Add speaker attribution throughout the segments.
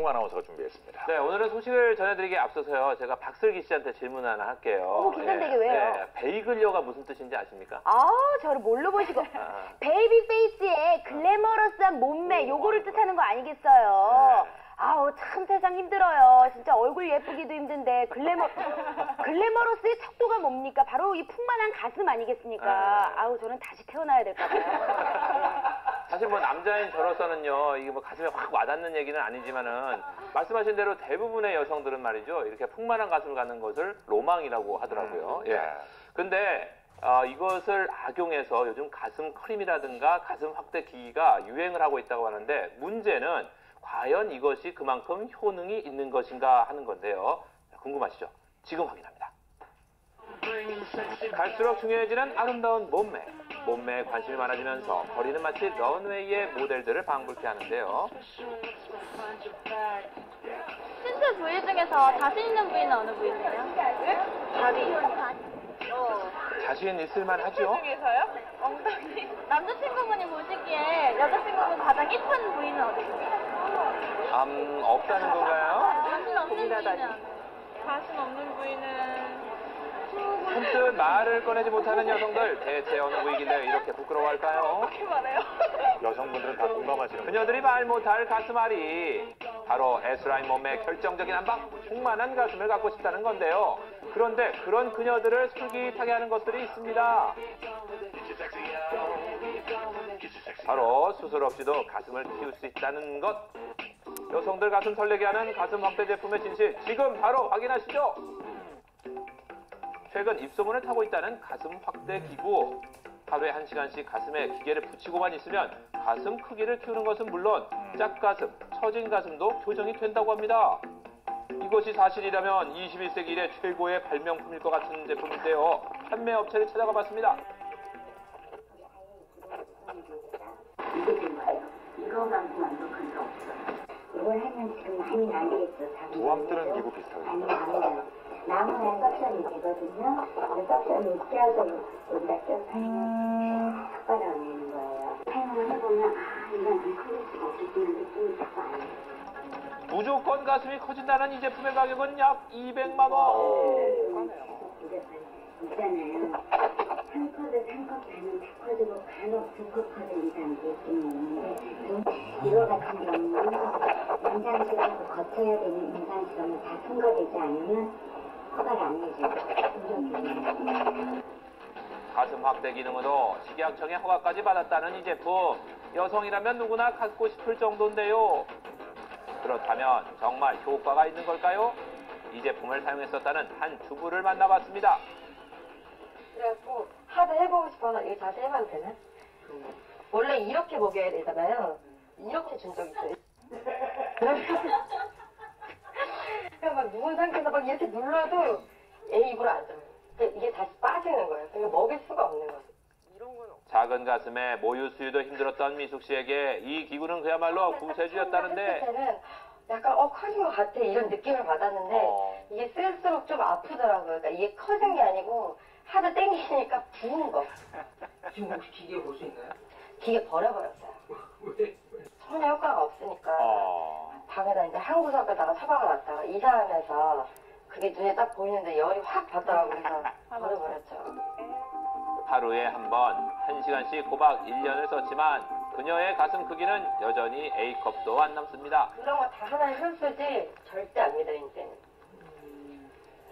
Speaker 1: 박경국 아나운서가 준비했습니다.
Speaker 2: 네, 오늘은 소식을 전해드리기에 앞서서요. 제가 박슬기 씨한테 질문 하나 할게요.
Speaker 3: 어머, 긴장되게 왜요?
Speaker 2: 베이글녀가 무슨 뜻인지 아십니까?
Speaker 3: 아, 저를 뭘로 보시고.
Speaker 2: 아.
Speaker 3: 베이비 페이스의 글래머러스한 몸매, 요거를 뜻하는 거 아니겠어요?
Speaker 2: 네.
Speaker 3: 아우, 참 세상 힘들어요. 진짜 얼굴 예쁘기도 힘든데, 글래머, 글래머러스의 척도가 뭡니까? 바로 이 풍만한 가슴 아니겠습니까?
Speaker 2: 네.
Speaker 3: 아우, 저는 다시 태어나야 될까봐요.
Speaker 2: 사실 뭐 남자인 저로서는요, 이게 뭐 가슴에 확 와닿는 얘기는 아니지만은 말씀하신 대로 대부분의 여성들은 말이죠, 이렇게 풍만한 가슴을 갖는 것을 로망이라고 하더라고요. 예.
Speaker 1: 네.
Speaker 2: 근데 어, 이것을 악용해서 요즘 가슴 크림이라든가 가슴 확대 기기가 유행을 하고 있다고 하는데 문제는 과연 이것이 그만큼 효능이 있는 것인가 하는 건데요. 궁금하시죠? 지금 확인합니다. 갈수록 중요해지는 아름다운 몸매. 몸매에 관심이 많아지면서 거리는 마치 런웨이의 모델들을 방불케 하는데요.
Speaker 4: 신체 부위 중에서 자신 있는 부위는 어느 부위세요? 다리.
Speaker 2: 자신 있을만 하죠?
Speaker 4: 중에서요? 엉덩이. 남자친구분이 보시기에 여자친구분 가장 이쁜 부위는 어디세요?
Speaker 2: 음, 없다는 건가요?
Speaker 4: 자신 없는 부위는? 자신 없는 부위는
Speaker 2: 문득 말을 꺼내지 못하는 여성들 대체 어느 부위길래 이렇게 부끄러워할까요?
Speaker 4: 어떻게 말해요?
Speaker 1: 여성분들은 다 공감하시는
Speaker 2: 그녀들이 말 못할 가슴앓이. 바로 S라인 몸매의 결정적인 한방 충만한 가슴을 갖고 싶다는 건데요. 그런데 그런 그녀들을 솔깃하게 하는 것들이 있습니다. 바로 수술 없이도 가슴을 키울 수 있다는 것. 여성들 가슴 설레게 하는 가슴 확대 제품의 진실 지금 바로 확인하시죠 최근 입소문을 타고 있다는 가슴 확대 기구. 하루에 한시간씩 가슴에 기계를 붙이고만 있으면 가슴 크기를 키우는 것은 물론 짝가슴, 처진 가슴도 교정이 된다고 합니다. 이것이 사실이라면 21세기 이래 최고의 발명품일 것 같은 제품인데요. 판매 업체를 찾아가 봤습니다.
Speaker 5: 이게 된 거예요. 이거만큼만도 그게 없어. 이걸 하면 지금 많이 나뉘겠죠.
Speaker 1: 두암 뜨는 기구 비슷하게
Speaker 5: 많이
Speaker 1: 생겼어요.
Speaker 5: 나무에 석션이 되거든요. 그 석션이 끼어서 여기다 껴서 탁 빨아내는 거예요. 사용을 해보면 아 이건 안 커질 수가 없겠구나 느낌이 딱 와요.
Speaker 2: 무조건 가슴이 커진다는 이 제품의 가격은 약 200만 원.
Speaker 5: 있잖아요. 한 컵에 한컵 반은 다 커지고 간혹 두컵 커지는 이상 느낌이 있는데 좀 이거 같은 경우는 임상실험을 거쳐야 되는 임상실험을 다 통과되지 않으면 안.
Speaker 2: 가슴 확대 기능으로 식약청의 허가까지 받았다는 이 제품. 여성이라면 누구나 갖고 싶을 정도인데요. 그렇다면 정말 효과가 있는 걸까요? 이 제품을 사용했었다는 한 주부를 만나봤습니다.
Speaker 6: 그래갖고 하도 해보고 싶어서 이거 다시 해봐도 되나? 원래 이렇게 먹여야 되잖아요. 이렇게 준 적 있어요. 누운 상태에서 막 이렇게 눌러도 애 입으로 안 들어요. 그러니까 이게 다시 빠지는 거예요. 그러니까 먹일 수가 없는 거죠.
Speaker 2: 작은 가슴에 모유 수유도 힘들었던 미숙 씨에게 이 기구는 그야말로 구세주였다는데
Speaker 6: 했을 때는 약간 어 커진 것 같아 이런 느낌을 받았는데
Speaker 2: 어.
Speaker 6: 이게 쓸수록 좀 아프더라고요. 그러니까 이게 커진 게 아니고 하도 땡기니까 부은 거.
Speaker 7: 지금 혹시 기계 볼 수 있나요?
Speaker 6: 기계 버려버렸어요.
Speaker 7: 왜?
Speaker 6: 전혀 효과가 없으니까
Speaker 2: 어,
Speaker 6: 방에다 이제 한 구석에다가 처박아 놨다가 이사하면서 그게 눈에 딱 보이는데 열이 확 받더라고요. 그래서 버려버렸죠.
Speaker 2: 하루에 한 번, 한 시간씩 고박 1년을 썼지만 그녀의 가슴 크기는 여전히 A컵도 안 남습니다.
Speaker 6: 그런 거 다 하나의 흡수지 절대 안 믿어요, 이제는.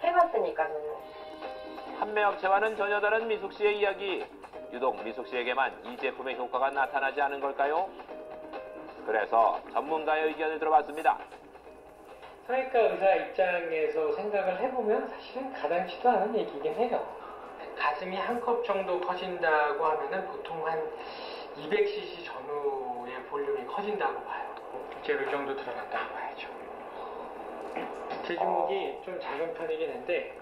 Speaker 6: 해봤으니까 저는.
Speaker 2: 판매 업체와는 전혀 다른 미숙 씨의 이야기. 유독 미숙 씨에게만 이 제품의 효과가 나타나지 않은 걸까요? 그래서 전문가의 의견을 들어봤습니다.
Speaker 7: 성형외과 의사 입장에서 생각을 해보면 사실은 가당치도 않은 얘기긴 해요. 가슴이 한 컵 정도 커진다고 하면은 보통 한 200cc 전후의 볼륨이 커진다고 봐요. 실제로 이 정도 들어간다고 봐야죠. 체중목이 좀 작은 편이긴 한데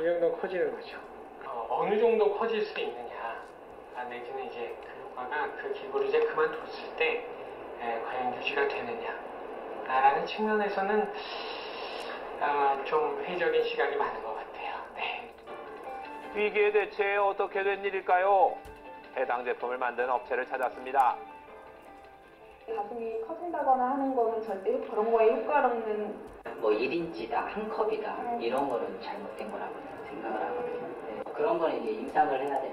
Speaker 7: 이 정도 커지는 거죠. 어, 느 정도 커질 수 있느냐, 아, 내지는 이제 그 효과가 그 기구를 이제 그만뒀을 때 에, 과연 유지가 되느냐, 라는 측면에서는 아, 좀 회의적인 시각이 많은 것 같아요. 네.
Speaker 2: 위기에 대체 어떻게 된 일일까요? 해당 제품을 만든 업체를 찾았습니다.
Speaker 8: 가슴이 커진다거나 하는 거는 절대 그런 거에 효과로는
Speaker 9: 뭐 1인치다, 한 컵이다 이런 거는 잘못된 거라고 생각을 하거든요. 네, 그런 거는 이제 임상을 해야 되는